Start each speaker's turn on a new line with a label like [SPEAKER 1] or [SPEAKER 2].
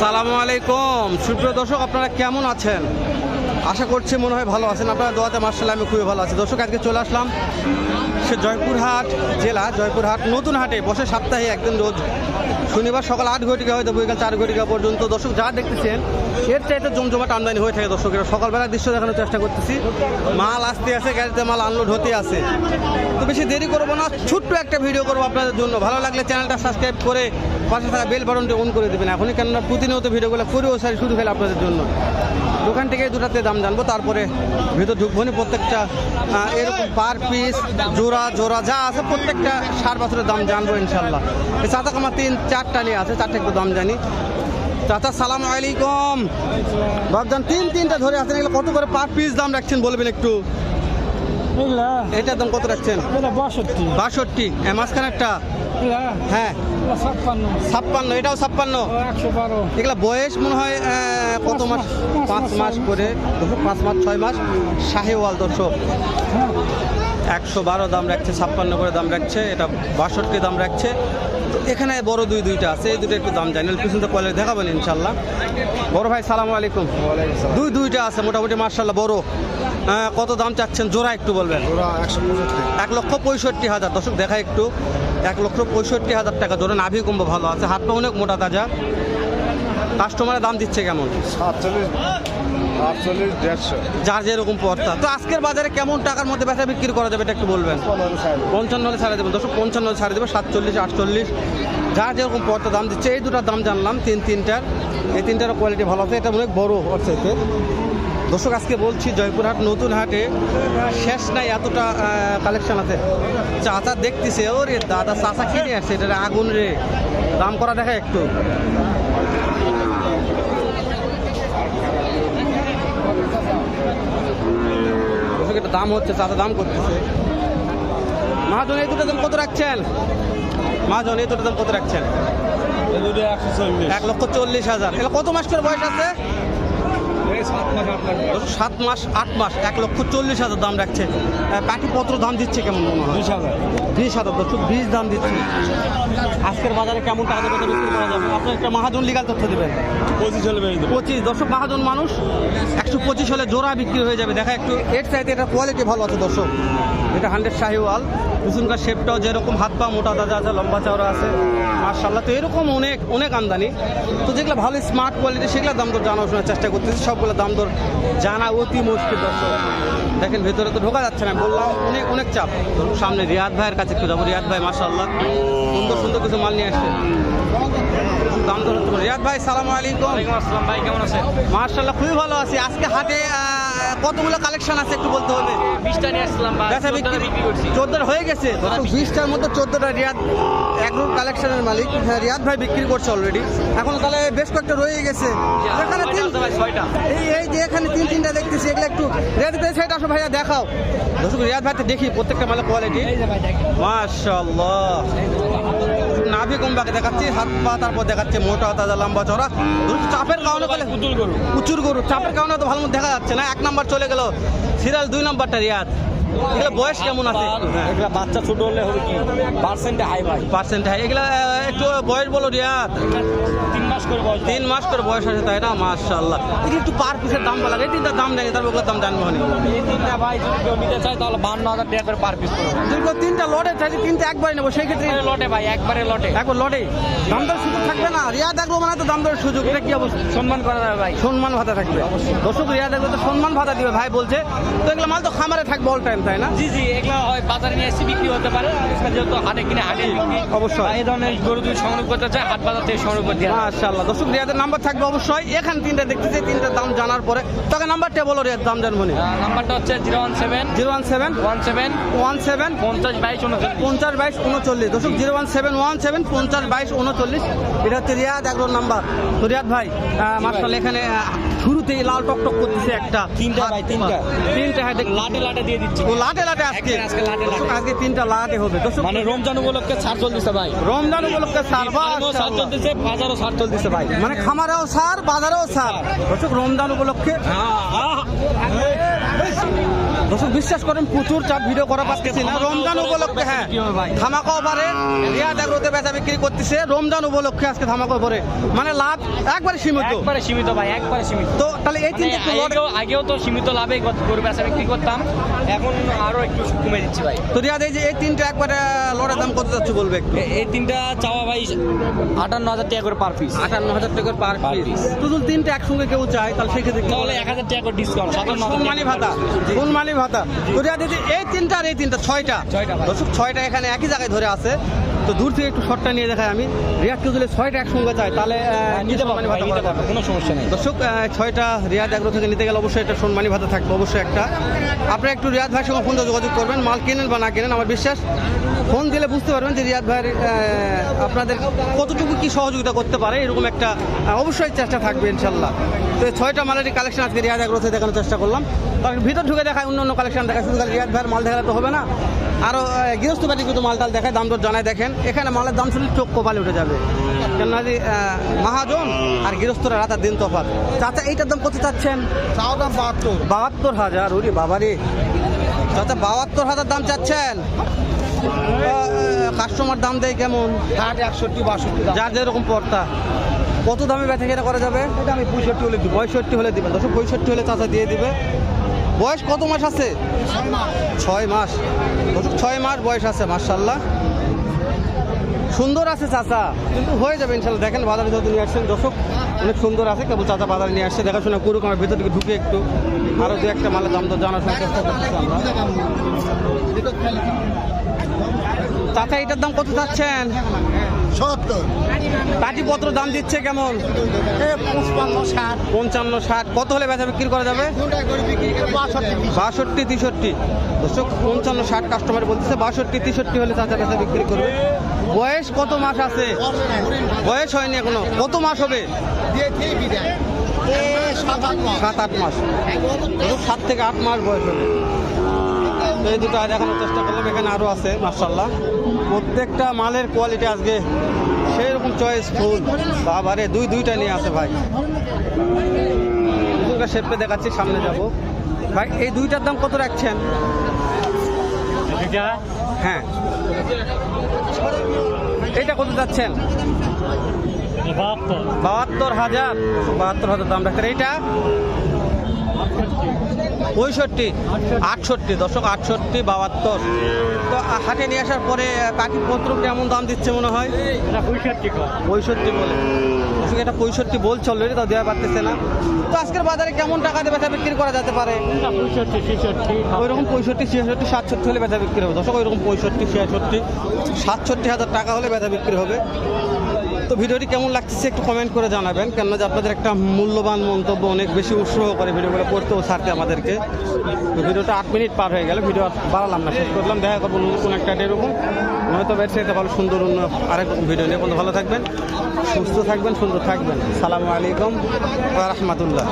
[SPEAKER 1] আসসালামু আলাইকুম। সুপ্রিয় দর্শক, আপনারা কেমন আছেন? আশা করছি মনে হয় ভালো আছেন। আপনারা দোয়াতে মার্শাল আমি খুবই ভালো আছি। দর্শক, আজকে চলে আসলাম সে জয়পুরহাট জেলা, জয়পুরহাট নতুন হাটে। বসে সপ্তাহে একদিন রোজ শনিবার সকাল আট ঘটিকা হয়তো বিকাল চার ঘটিকা পর্যন্ত। দর্শক, যা দেখতেছেন, এর চাইতে জমজমাট আমদানি হয়ে থাকে দর্শকেরা সকালবেলার দৃশ্য দেখানোর চেষ্টা করতেছি। মাল আসতে আছে, গাড়িতে মাল আনলোড হতে আছে। তো বেশি দেরি করব না, ছোট্ট একটা ভিডিও করব আপনাদের জন্য। ভালো লাগলে চ্যানেলটা সাবস্ক্রাইব করে পাশে থাকা বেল বাটনটি অন করে দেবেন। এখনই কেননা প্রতিনিয়ত ভিডিওগুলো করেও সারি শুরু ফেলে আপনাদের জন্য। দোকান থেকে দুটাতে দাম জানব তারপরে ভিতর ঢুকবো নি প্রত্যেকটা এরকম পার পিস জোড়া জোড়া যা আছে প্রত্যেকটা সার বছরের দাম জানব ইনশাল্লাহ এই চাতা কামা তিন চারটা নিয়ে আছে চারটা একটু দাম জানি। চাচা সালাম আলাইকুম। বাবজান তিন তিনটা ধরে আছেন এগুলো কত করে পার পিস দাম রাখছেন বলবেন একটু? এটার দাম কত রাখছেন?
[SPEAKER 2] বাষট্টি।
[SPEAKER 1] বাষট্টি। মাঝখানেরটা?
[SPEAKER 2] এগুলা
[SPEAKER 1] হ্যাঁ।
[SPEAKER 2] ছাপ্পান্ন।
[SPEAKER 1] এটাও ছাপ্পান্ন।
[SPEAKER 2] ও একশো বারো।
[SPEAKER 1] এগুলা বয়স মনে হয় কত মাস?
[SPEAKER 2] পাঁচ মাস,
[SPEAKER 1] করে পাঁচ মাস ছয় মাস। শাহিওয়াল দর্শক।
[SPEAKER 2] হ্যাঁ।
[SPEAKER 1] একশো বারো দাম রাখছে ছাপ্পান্ন করে দাম রাখছে এটা বাষট্টি দাম রাখছে। তো এখানে বড় দুই দুইটা আছে এই দুটো একটু দাম জানি পিছন তো কোয়ালিটি দেখাবেন ইনশাল্লাহ বড় ভাই সালাম আলাইকুম। দুই দুইটা আছে মোটামুটি মার্শাল্লাহ বড়। কত দাম চাচ্ছেন? জোড়া একটু বলবেন। এক লক্ষ পঁয়ষট্টি হাজার। দর্শক দেখা একটু। এক লক্ষ পঁয়ষট্টি হাজার টাকা। ধরে নাভি কুম্ভ ভালো আছে হাত পা অনেক মোটা তাজা। কাস্টমারের দাম দিচ্ছে কেমন?
[SPEAKER 3] সাতচল্লিশ আটচল্লিশ দেড়শো।
[SPEAKER 1] যার যেরকম পড়তা তো আজকের বাজারে কেমন টাকার মধ্যে বেচা বিক্রি করা যাবে এটা একটু বলবেন? পঞ্চান্ন হলে ছাড়ে দেবেন। দশশো পঞ্চান্ন হলে ছাড়ে দেবে সাতচল্লিশ আটচল্লিশ। যার যেরকম পড়তা দাম দিচ্ছে এই দুটার দাম জানলাম তিন তিনটার। এই তিনটারও কোয়ালিটি ভালো আছে এটা অনেক বড় হচ্ছে দর্শক আজকে বলছি জয়পুরহাট নতুন হাটে শেষ নাই এতটা কালেকশন আছে। চাচা দেখতেছে ও রে দাদা চাচা কিনে আসছে এটা আগুন রে। দাম করা দেখা একটু। এটা দাম হচ্ছে চাচা দাম করতেছে। মহাজন এই দুটো দাম কত রাখছেন? মহাজন এই দুটো দাম কত রাখছেন?
[SPEAKER 3] একশো
[SPEAKER 1] এক লক্ষ চল্লিশ হাজার। এগুলো কত মাস করে বয়স আছে?
[SPEAKER 3] সাত মাস আট মাস।
[SPEAKER 1] এক লক্ষ চল্লিশ হাজার দাম রাখছে। পাটি পত্র দাম দিচ্ছে কেমন মনে হয়?
[SPEAKER 3] বিশ হাজার।
[SPEAKER 1] বিশ হাজার দর্শক বিশ দাম দিচ্ছে। আজকের বাজারে কেমন টাকা দেবে বিক্রি করা যাবে? আপনার একটা মহাজন লিগাল তথ্য দেবেন।
[SPEAKER 3] পঁচিশ হলে
[SPEAKER 1] পঁচিশ দর্শক মহাজন মানুষ একশো পঁচিশ হলে জোড়া বিক্রি হয়ে যাবে। দেখা একটু এর চাইতে এটা কোয়ালিটি ভালো আছে দর্শক। এটা হান্ড্রেড শাহিওয়াল। পিছনকার শেপটাও যেরকম হাত পা মোটা দাদা আছে লম্বা চওড়া আছে। মার্শাল্লাহ তো এরকম অনেক অনেক আমদানি। তো যেগুলো ভালো স্মার্ট কোয়ালিটি সেগুলো দাম দর জানা শোনার চেষ্টা করতেছি। সবগুলো দাম দর জানা অতি মুশকিল দর্শক। দেখেন, ভেতরে তো ঢোকা যাচ্ছে না। বললাম, অনেক অনেক চাপ। সামনে রিয়াদ ভাইয়ের কাছে একটু যাব। রিয়াদ ভাই মার্শাল্লাহ সুন্দর সুন্দর কিছু মাল নিয়ে আসছে। দাম দর রিয়াদ ভাই সালাম আলাইকুম।
[SPEAKER 2] আসসালাম ভাই কেমন আছেন?
[SPEAKER 1] মার্শাল্লাহ খুবই ভালো আছি। আজকে হাটে কতগুলো কালেকশন আছে একটু বলতে হবে?
[SPEAKER 2] বিশটা নিয়ে
[SPEAKER 1] বিক্রি চোদ্দটা হয়ে গেছে? বিশটার মধ্যে চোদ্দটা রিয়াদ কালেকশনের মালিক। হ্যাঁ, রিয়াদ ভাই বিক্রি করছে অলরেডি এখন তাহলে বেশ কয়েকটা রয়ে গেছে। এখানে এই এই যে এখানে তিন তিনটা দেখতেছি এগুলো একটু আসো ভাইয়া দেখাও। দর্শক রিয়াদ ভাই তো দেখি প্রত্যেকটা মালের কোয়ালিটি মাশাল্লাহ নাভি কমবাকে দেখাচ্ছি হাত পা তারপর দেখাচ্ছে মোটা তাজা লম্বা চড়া চাপের কারণে
[SPEAKER 2] পুতুল গরু।
[SPEAKER 1] প্রচুর গরু। চাপের কারণে তো ভালো মতো দেখা যাচ্ছে না। এক নাম্বার চলে গেল সিরিয়াল দুই নাম্বারটা রিয়াদ। এগুলো বয়স কেমন আছে?
[SPEAKER 2] এগুলা বাচ্চা ছোট হলে হবে কি? পার্সেন্টে হাই ভাই
[SPEAKER 1] পার্সেন্ট হ্যাঁ এগুলা একটু বয়স বলো রিয়াদ
[SPEAKER 2] তিন মাস করে বয়স
[SPEAKER 1] তিন মাস করে বয়স আছে তাই না? মাশাল্লাহ এগুলো একটু পার পিসের দাম বলা এই তিনটা দাম জানি তারপর ওগুলোর দাম জানব না
[SPEAKER 2] এই তিনটা ভাই যদি কেউ নিতে চায় তাহলে বান্ন হাজার টাকা করে পার পিস করবে
[SPEAKER 1] দীর্ঘ তিনটা লটে চাইছি তিনটা একবারে নেব সেই ক্ষেত্রে
[SPEAKER 2] লটে ভাই একবারে লটে।
[SPEAKER 1] একবার লটে? দাম দর সুযোগ থাকবে না? রিয়াদ দেখব মানে তো দাম দরের সুযোগ। এটা কি অবস্থা?
[SPEAKER 2] সম্মান করা যাবে ভাই।
[SPEAKER 1] সম্মান ভাতা থাকবে। দর্শক রিয়াদ দেখবে তো সম্মান ভাতা দিবে। ভাই বলছে তো এগুলো মাল তো খামারে থাকবে অল টাইম তাই না?
[SPEAKER 2] জি জি এগুলো হয় বাজারে নিয়ে এসে বিক্রি হতে পারে। যেহেতু হাটে কিনে হাটে
[SPEAKER 1] অবশ্যই।
[SPEAKER 2] এই ধরনের গরু যদি সংগ্রহ করতে চায় হাট বাজার থেকে সংগ্রহ করতে
[SPEAKER 1] মাশাআল্লাহ। দর্শক রিয়াদের নাম্বার থাকবে অবশ্যই। এখানে তিনটা দেখতেছি তিনটার দাম জানার পরে। তোকে নাম্বারটা বলো রিয়াদ দাম জানব
[SPEAKER 2] নাম্বারটা হচ্ছে zero one seven
[SPEAKER 1] zero one seven
[SPEAKER 2] one seven
[SPEAKER 1] one seven
[SPEAKER 2] পঞ্চাশ বাইশ উনচল্লিশ।
[SPEAKER 1] পঞ্চাশ বাইশ উনচল্লিশ। দর্শক zero one seven one seven পঞ্চাশ বাইশ উনচল্লিশ। এটা হচ্ছে রিয়াদ এগারো নাম্বার তো রিয়াদ ভাই মার্শাল এখানে শুরুতেই লাল টকটক করতেছে একটা
[SPEAKER 2] তিনটা ভাই, তিনটা।
[SPEAKER 1] তিনটা হ্যাঁ
[SPEAKER 2] লাটে লাটে দিয়ে দিচ্ছি।
[SPEAKER 1] লাটে লাটে আজকে।
[SPEAKER 2] আজকে।
[SPEAKER 1] তিনটা লাটে হবে।
[SPEAKER 2] মানে রমজান উপলক্ষে ছাড় চলতেছে ভাই।
[SPEAKER 1] রমজান উপলক্ষে সার
[SPEAKER 2] ছাড়। চলতেছে বাজারও ছাড় চলতেছে ভাই।
[SPEAKER 1] মানে খামারেও সার বাজারেও সার দর্শক রমজান উপলক্ষে দর্শক বিশ্বাস করেন প্রচুর চাপ ভিডিও করা পাচ্ছি না। রমজান উপলক্ষে হ্যাঁ ধামাকা ওভারে রিয়াদ বেচা বিক্রি করতেছে। রমজান উপলক্ষে আজকে ধামাকা ওভারে। মানে লাভ একবারে সীমিত।
[SPEAKER 2] একবারে সীমিত ভাই একবারে সীমিত।
[SPEAKER 1] তো তাহলে এই
[SPEAKER 2] মানে
[SPEAKER 1] তিনটে
[SPEAKER 2] আগেও আগেও তো সীমিত লাভে গরু বেচা বিক্রি করতাম। এখন আরও একটু কমে দিচ্ছি ভাই।
[SPEAKER 1] তো রিয়াদ এই যে এই তিনটে একবারে লটের দাম কত যাচ্ছে বলবে একটু?
[SPEAKER 2] এই তিনটা চাওয়া ভাই আটান্ন হাজার টাকা করে পার পিস
[SPEAKER 1] আটান্ন হাজার টাকার পার
[SPEAKER 2] Per
[SPEAKER 1] পিস তো যদি তিনটে একসঙ্গে কেউ চায় তাহলে সেক্ষেত্রে
[SPEAKER 2] তাহলে এক হাজার টাকা করে ডিসকাউন্ট সাতান্ন হাজার
[SPEAKER 1] ভাতা। ফুলমানি ভাতা তো রিয়াদ এই তিনটা আর এই তিনটা ছয়টা। দর্শক ছয়টা এখানে একই জায়গায় ধরে আছে। তো দূর থেকে একটু শর্টটা নিয়ে দেখায় আমি। রিয়াদ কেউ যদি ছয়টা একসঙ্গে চায় তাহলে
[SPEAKER 2] নিতে
[SPEAKER 1] ভাতা
[SPEAKER 2] নিতে
[SPEAKER 1] করা
[SPEAKER 2] পারব কোনো সমস্যা নেই।
[SPEAKER 1] দর্শক ছয়টা রিয়াদ এগ্রো থেকে নিতে গেলে অবশ্যই একটা সম্মানী ভাতা থাকবে অবশ্যই একটা। আপনারা একটু রিয়াদ ভাইয়ের সঙ্গে ফোন যোগাযোগ করবেন মাল কেনেন বা না কেনেন আমার বিশ্বাস ফোন দিলে বুঝতে পারবেন যে রিয়াদ ভাইয়ের আপনাদের কতটুকু কি সহযোগিতা করতে পারে এরকম একটা অবশ্যই চেষ্টা থাকবে ইনশাল্লাহ। তো ছয়টা মালেরই কালেকশন আজকে রিয়াদ এগ্রোতে দেখানোর চেষ্টা করলাম। কারণ ভিতর ঢুকে দেখায় অন্য অন্য কালেকশন দেখায় শুধু রিয়াদ ভাইয়ের মাল দেখালে তো হবে না। আরও গৃহস্থ বাড়ি কিন্তু মাল টাল দেখায় দাম দর জানায় দেখেন। এখানে মালের দাম শুনলে চোখ কপালে উঠে যাবে। কেননা যে মহাজন আর গৃহস্থরা রাত আর দিন তফাত চাচা এইটার দাম কত চাচ্ছেন?
[SPEAKER 3] চাও দাম বাহাত্তর।
[SPEAKER 1] বাহাত্তর হাজার ওরে বাবারে। চাচা বাহাত্তর হাজার দাম চাচ্ছেন? কাস্টমার দাম দেয় কেমন?
[SPEAKER 3] ষাট একষট্টি বাষট্টি
[SPEAKER 1] যার যেরকম পড়তা কত দামে বেচা কেনা করা যাবে?
[SPEAKER 3] এটা আমি পঁয়ষট্টি হলে দিব।
[SPEAKER 1] পঁয়ষট্টি হলে দিবেন। দশ পঁয়ষট্টি হলে চাচা দিয়ে দিবে। বয়স কত মাস আছে? ছয় মাস। ছয় মাস বয়স আছে মার্শাল্লাহ সুন্দর আছে চাচা। কিন্তু হয়ে যাবে ইনশাল্লাহ দেখেন বাজারে যত নিয়ে আসছেন, দর্শক, অনেক সুন্দর আছে। কেবল চাচা বাজারে নিয়ে আসছে। দেখাশোনা করুক, আমার ভেতর দিকে ঢুকে একটু। আরও দু একটা মালের দাম তো জানার চেষ্টা আমরা। চাচা, এটার দাম কত চাচ্ছেন?
[SPEAKER 3] সত্তর।
[SPEAKER 1] কাঠিপত্র দাম দিচ্ছে কেমন?
[SPEAKER 3] পঁচপান্ন ষাট।
[SPEAKER 1] পঞ্চান্ন ষাট। কত হলে বেচা বিক্রি করা যাবে?
[SPEAKER 3] বাষট্টি
[SPEAKER 1] তেষট্টি। দর্শক পঞ্চান্ন ষাট কাস্টমার বলতেছে বাষট্টি তেষট্টি হলে চাচা বেচা বিক্রি করবে। বয়স কত মাস আছে? বয়স হয়নি এখনও। কত মাস হবে? সাত আট মাস। সাত থেকে আট মাস বয়স হবে। এই দুটো আর দেখানোর চেষ্টা করলাম। এখানে আরও আছে মার্শাল্লাহ প্রত্যেকটা মালের কোয়ালিটি আজকে সেই রকম চয়েস ফুল। বাবারে দুই দুইটা নিয়ে আছে ভাই। দুটা শেপে দেখাচ্ছি সামনে যাব। ভাই এই দুইটার দাম কত রাখছেন? হ্যাঁ। এটা কত যাচ্ছেন? বাহাত্তর হাজার। বাহাত্তর হাজার দাম রাখছেন। এইটা? পঁয়ষট্টি আটষট্টি দশক আটষট্টি বাহাত্তর। তো হাটে নিয়ে আসার পরে পাখির পত্র কেমন দাম দিচ্ছে মনে হয়? পঁয়ষট্টি বলে। দর্শক এটা পঁয়ষট্টি বলছে অলরেডি তাও দেওয়া পারতেছে না। তো আজকের বাজারে কেমন টাকা দিয়ে বেচা বিক্রি করা যেতে পারে? ওইরকম পঁয়ষট্টি ছিয়াষট্টি সাতষট্টি হলে বেচা বিক্রি হবে। দর্শক ওইরকম পঁয়ষট্টি ছিয়াষট্টি সাতষট্টি হাজার টাকা হলে বেচা বিক্রি হবে। তো ভিডিওটি কেমন লাগছে একটু কমেন্ট করে জানাবেন, কেননা যে আপনাদের একটা মূল্যবান মন্তব্য অনেক বেশি উৎসাহ করে ভিডিওগুলো করতে ও ছাড়তে আমাদেরকে। তো ভিডিওটা আট মিনিট পার হয়ে গেল, ভিডিও বাড়ালাম না, শেষ করলাম, দেখা করব নতুন একটা এরকম হয়তো বেশ ভালো সুন্দর অন্য আরেক ভিডিও নিয়ে। বন্ধু, ভালো থাকবেন, সুস্থ থাকবেন, সুন্দর থাকবেন। সালামু আলাইকুম রহমতুল্লাহ।